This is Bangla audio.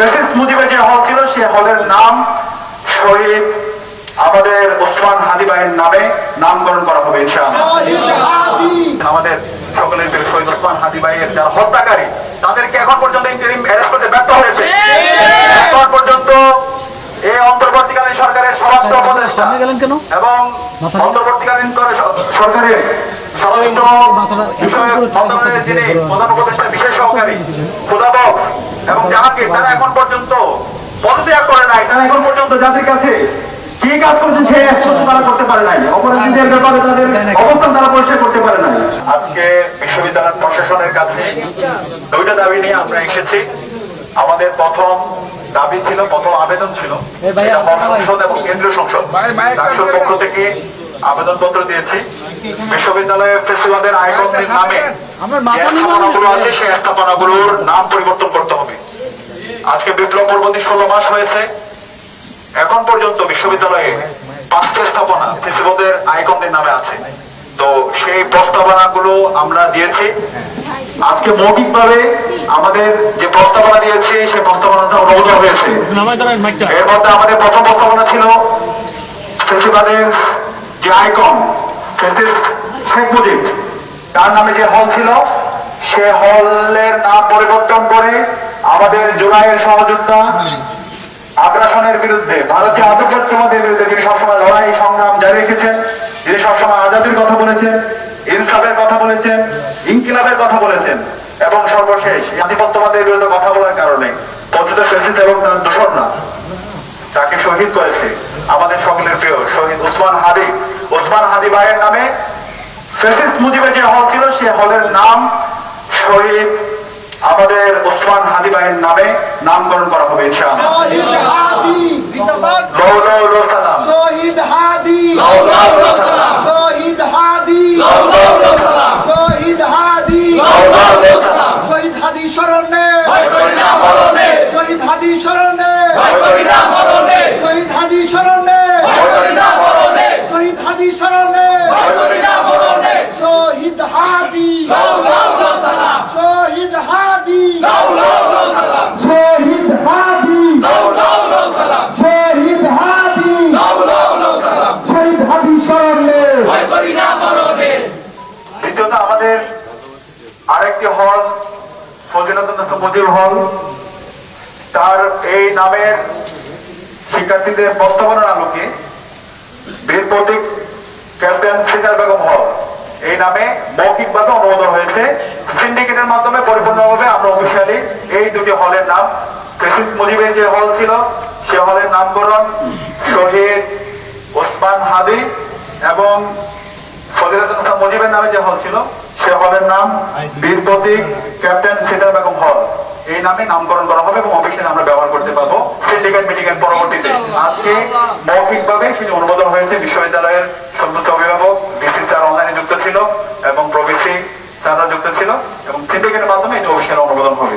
ফেসিস্ট মুজিবের যে হল ছিল সে হলের নাম শহীদ আমাদের ওসমান হাদি ভাইয়ের নামে নামকরণ করা হবে আমাদের সকলের প্রিয় শহীদ ওসমান হাদি ভাইয়ের যারা হত্যাকারী তাদেরকে এখন পর্যন্ত ইন্টারিম অ্যারেস্ট করতে ব্যর্থ হয়েছে। এখন পর্যন্ত এই অন্তর্বর্তীকালীন সরকারের স্বরাষ্ট্র উপদেষ্টা সামনে গেলেন কেন? এবং অন্তর্বর্তীকালীন সরকারের স্বরাষ্ট্র বিষয়ক মন্ত্রণালয়ের যিনি প্রধান উপদেষ্টা বিশেষ সহকারী খুদাবক এবং জাহাঙ্গীর তারা এখন পর্যন্ত পদত্যাগ করে নাই তারা এখন পর্যন্ত জাতির কাছে কি কাজ করেছে সেই তারা করতে পারে নাই। অপরাধীদের ব্যাপারে তাদের অবস্থান তারা পরিষ্কার করতে পারে নাই। আজকে বিশ্ববিদ্যালয় প্রশাসনের কাছে দুইটা দাবি নিয়ে আমরা এসেছি। আমাদের প্রথম দাবি ছিল প্রথম আবেদন ছিল এই ভাই, এটা আপনারা ভাই। সংসদ এবং কেন্দ্রীয় সংসদ। ডাকসুর পক্ষ থেকে আবেদন পত্র দিয়েছি। বিশ্ববিদ্যালয়ে ফেস্টিভালের আয়োজনের নামে আমরা যে স্থাপনাগুলো আছে সেই স্থাপনাগুলোর নাম পরিবর্তন করতে হবে। আজকে বিপ্লব পরবর্তী ষোলো মাস হয়েছে। এখন পর্যন্ত বিশ্ববিদ্যালয়ে পাঁচটি স্থাপনা ফেস্টিভালের আইকনদের নামে আছে। তো সেই প্রস্তাবনাগুলো আমরা দিয়েছি। আজকে মৌখিকভাবে আমাদের যে প্রস্তাবনা দিয়েছি সেই প্রস্তাবনাটা অনুমোদন হয়েছে। এর মধ্যে আমাদের প্রথম প্রস্তাবনা ছিল ফেস্টিভালের যে আইকন শেখ মুজিব। তার নামে যে হল ছিল সে হলের নাম পরিবর্তন করে আমাদের জুলাইয়ের সহযোদ্ধা আগ্রাসনের বিরুদ্ধে ভারতীয় আধিপত্যবাদের বিরুদ্ধে তিনি সবসময় লড়াই, সংগ্রাম জারি রেখেছেন। তিনি সবসময় আজাদির কথা বলেছেন, ইনসাফের কথা বলেছেন, ইনকিলাবের কথা বলেছেন এবং সর্বশেষ আধিপত্যবাদের বিরুদ্ধে কথা বলার কারণে পতিত ফেসিস এবং তার দোষররা তাকে শহীদ করেছে আমাদের সকলের প্রিয় শহীদ ওসমান হাদি। ওসমান হাদি ভাইয়ের নামে ফেসিস্ট মুজিবের যে হল ছিল, সে হলের নাম শহীদ আমাদের ওসমান হাদি ভাইয়ের নামে নামকরণ করা হবে ইনশাআল্লাহ। আরেকটি হল ফজিলাতুন্নেসা মুজিব হল। তার এই নামের শিক্ষার্থীদের প্রস্তাবনার আলোকে বীর প্রতীক ক্যাপ্টেন সিজার বেগম হল। এই নামে মৌখিকভাবে অনুমোদন হয়েছে। সিন্ডিকেটের মাধ্যমে পরিপূর্ণভাবে আমরা অফিসিয়ালি এই দুটি হলের নাম প্রেসিস মুজিবের যে হল ছিল, সে হলের নামকরণ শহীদ ওসমান হাদি এবং ইসলাম মুজিবের নামে যে হল ছিল সে হলের নাম বীর প্রতীক ক্যাপ্টেন সিটার বেগম হল। এই নামে নামকরণ করা হবে এবং অফিসে আমরা ব্যবহার করতে পারব। ফিজিক্যাল মিটিং এর পরবর্তীতে আজকে মৌখিক ভাবে সেটি অনুমোদন হয়েছে বিশ্ববিদ্যালয়ের সর্বোচ্চ অভিভাবক বিসি তার অনলাইনে যুক্ত ছিল এবং প্রবেশী তারা যুক্ত ছিল এবং সিন্ডিকেটের মাধ্যমে এটি অফিসের অনুমোদন হবে।